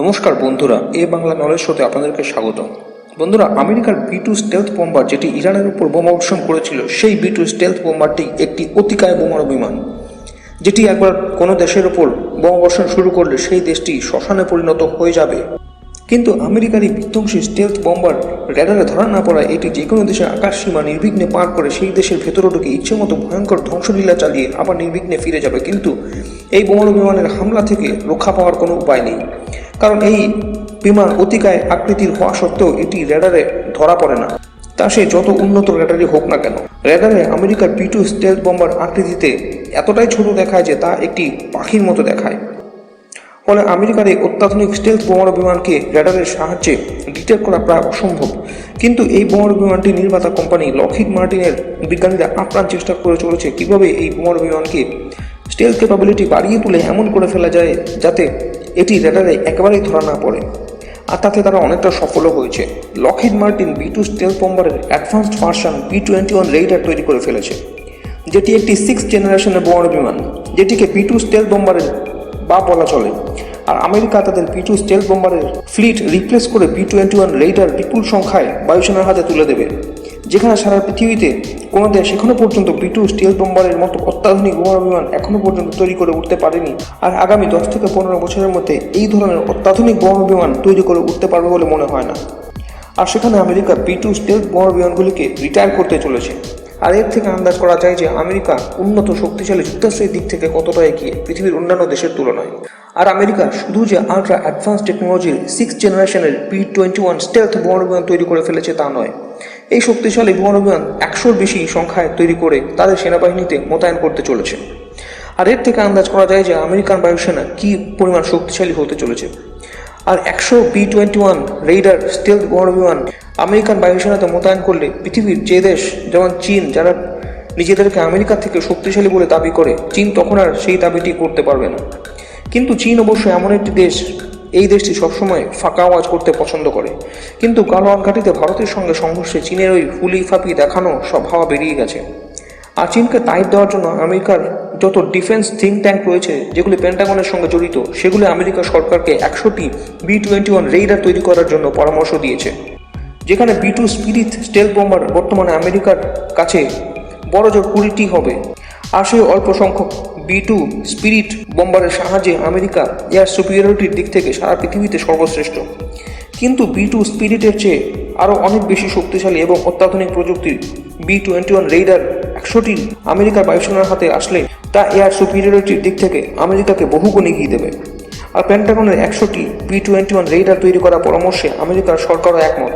নমস্কার বন্ধুরা, এ বাংলা নলেজ শোতে আপনাদেরকে স্বাগত বন্ধুরা, আমেরিকার বি টু স্টেলথ বোম্বার যেটি ইরানের উপর বোমা বর্ষণ করেছিল, সেই বি টু স্টেলথ বোম্বারটি একটি অতিকায় বোমার বিমান যেটি একবার কোনো দেশের ওপর বোমা বর্ষণ শুরু করলে সেই দেশটি শ্মশানে পরিণত হয়ে যাবে। কিন্তু আমেরিকার এই বিধ্বংসী স্টেলথ বম্বার র্যাডারে ধরা না পড়ায় এটি যে কোনো দেশের আকাশ সীমা নির্বিঘ্নে পার করে সেই দেশের ভেতরে ঢুকে ইচ্ছে মতো ভয়ঙ্কর ধ্বংসলীলা চালিয়ে আবার নির্বিঘ্নে ফিরে যাবে। কিন্তু এই বোমারু বিমানের হামলা থেকে রক্ষা পাওয়ার কোনো উপায় নেই। কারণ এই বিমান অতিকায় আকৃতির হওয়া সত্ত্বেও এটি র্যাডারে ধরা পড়ে না। তা সে যত উন্নত র্যাডারই হোক না কেন র্যাডারে আমেরিকার বি টু স্টেলথ বম্বার আকৃতিতে এতটাই ছোট দেখায় যে তা একটি পাখির মতো দেখায়। ফলে আমেরিকার এই অত্যাধুনিক স্টেলথ বোমারু বিমানকে র্যাডারের সাহায্যে ডিটেক্ট করা প্রায় অসম্ভব। কিন্তু এই বোমারু বিমানটি নির্মাতা কোম্পানি লকহিড মার্টিনের বিজ্ঞানীরা আপ্রাণ চেষ্টা করে চলেছে কীভাবে এই বোমারু বিমানকে স্টেলথ ক্যাপাবিলিটি বাড়িয়ে তুলে এমন করে ফেলা যায় যাতে এটি র্যাডারে একেবারেই ধরা না পড়ে। আর তাতে তারা অনেকটা সফলও হয়েছে। Lockheed Martin B two stealth বম্বারের advanced version B twenty one Raider তৈরি করে ফেলেছে। যেটি একটি সিক্স জেনারেশনের বোমারু বিমান। যেটিকে বি টু স্টেলথ বম্বারের বা বলা চলে। আর আমেরিকা তাদের বি টু স্টেল বোম্বারের ফ্লিট রিপ্লেস করে পি টোয়েন্টি ওয়ান রেইডার বিপুল সংখ্যায় বায়ুসেনার হাতে তুলে দেবে। যেখানে সারা পৃথিবীতে কোনো দেশ এখনও পর্যন্ত বি টু স্টিল বোম্বারের মতো অত্যাধুনিক বোমার বিমান এখনও পর্যন্ত তৈরি করে উঠতে পারেনি। আর আগামী দশ থেকে পনেরো বছরের মধ্যে এই ধরনের অত্যাধুনিক বোমার বিমান তৈরি করে উঠতে পারবে বলে মনে হয় না। আর সেখানে আমেরিকা বি টু স্টেল বোমার বিমানগুলিকে রিটায়ার করতে চলেছে। আর এর থেকে আন্দাজ করা যায় যে আমেরিকা উন্নত শক্তিশালী যুক্তরাষ্ট্রের দিক থেকে কতটা এগিয়ে পৃথিবীর অন্যান্য দেশের তুলনায়। আর আমেরিকা শুধু যে আলট্রা অ্যাডভান্স টেকনোলজির সিক্স জেনারেশনের বি টোয়েন্টি ওয়ান স্টেলথ বোমারু বিমান তৈরি করে ফেলেছে তা নয়। এই শক্তিশালী বোমারু বিমান একশোর বেশি সংখ্যায় তৈরি করে তাদের সেনাবাহিনীতে মোতায়েন করতে চলেছে। আর এর থেকে আন্দাজ করা যায় যে আমেরিকান বায়ুসেনা কী পরিমাণ শক্তিশালী হতে চলেছে। আর একশো B twenty one Raider stealth বোমারু বিমান। আমেরিকান বায়ুসেনাতে মোতায়েন করলে পৃথিবীর যে দেশ, যেমন চীন, যারা নিজেদেরকে আমেরিকা থেকে শক্তিশালী বলে দাবি করে, চীন তখন আর সেই দাবিটি করতে পারবে না। কিন্তু চীন অবশ্য এমন একটি দেশ, এই দেশটি সবসময় ফাঁকা আওয়াজ করতে পছন্দ করে। কিন্তু গালোয়ান ঘাটিতে ভারতের সঙ্গে সংঘর্ষে চীনের ওই ফুলি ফাঁপি দেখানো সব হাওয়া বেরিয়ে গেছে। আর চীনকে তাইট দেওয়ার জন্য আমেরিকার যত ডিফেন্স থিঙ্ক ট্যাঙ্ক রয়েছে, যেগুলি পেন্টাগনের সঙ্গে জড়িত, সেগুলি আমেরিকা সরকারকে একশোটি বি টোয়েন্টি ওয়ান রেইডার তৈরি করার জন্য পরামর্শ দিয়েছে। যেখানে B two Spirit stealth bomber বর্তমানে আমেরিকার কাছে বড় জোর কুড়িটি হবে। আর সেই অল্প সংখ্যক বি টু স্পিরিট বোম্বারের সাহায্যে আমেরিকা এয়ার সুপিরিয়রিটির দিক থেকে সারা পৃথিবীতে সর্বশ্রেষ্ঠ। কিন্তু বি টু স্পিরিটের চেয়ে আরও অনেক বেশি শক্তিশালী এবং অত্যাধুনিক প্রযুক্তির বি টোয়েন্টি ওয়ান রেইডার একশোটি আমেরিকার বায়ুসেনার হাতে আসলে তা এয়ার সুপিরিয়রিটির দিক থেকে আমেরিকাকে বহুগুণ এগিয়ে দেবে। আর প্যান্টাগনের একশোটি বি টোয়েন্টি ওয়ান রেইডার তৈরি করার পরামর্শে আমেরিকার সরকারও একমত।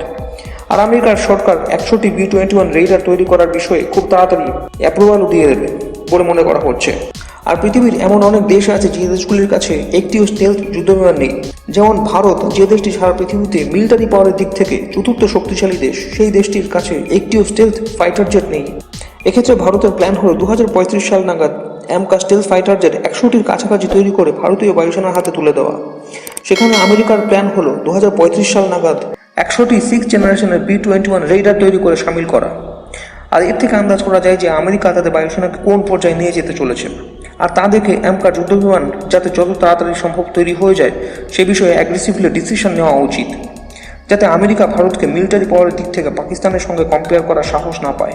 আর আমেরিকার সরকার একশোটি বি টোয়েন্টি ওয়ান রেইডার তৈরি করার বিষয়ে খুব তাড়াতাড়ি অ্যাপ্রুভালও দিয়ে দেবে বলে মনে করা হচ্ছে। আর পৃথিবীর এমন অনেক দেশ আছে যে দেশগুলির কাছে একটিও স্টেলথ যুদ্ধবিমান নেই। যেমন ভারত, যে দেশটি সারা পৃথিবীতে মিলিটারি পাওয়ারের দিক থেকে চতুর্থ শক্তিশালী দেশ, সেই দেশটির কাছে একটিও স্টেলথ ফাইটার জেট নেই। এক্ষেত্রে ভারতের প্ল্যান হলো দু হাজার পঁয়ত্রিশ সাল নাগাদ অ্যামকা স্টেলথ ফাইটার জেট একশোটির কাছাকাছি তৈরি করে ভারতীয় বায়ুসেনার হাতে তুলে দেওয়া। সেখানে আমেরিকার প্ল্যান হলো দু সাল নাগাদ একশোটি সিক্স জেনারেশনের বি টোয়েন্টি ওয়ান রেডার তৈরি করে সামিল করা। আর এর থেকে আন্দাজ করা যায় যে আমেরিকা তাদের বায়ুসেনাকে কোন পর্যায়ে নিয়ে যেতে চলেছে। আর তা দেখে অ্যামকা যুদ্ধবিমান যাতে যত তাড়াতাড়ি সম্ভব তৈরি হয়ে যায়, সে বিষয়ে অ্যাগ্রেসিভলি ডিসিশন নেওয়া উচিত। যাতে আমেরিকা ভারতকে মিলিটারি পাওয়ারের দিক থেকে পাকিস্তানের সঙ্গে কম্পেয়ার করার সাহস না পায়।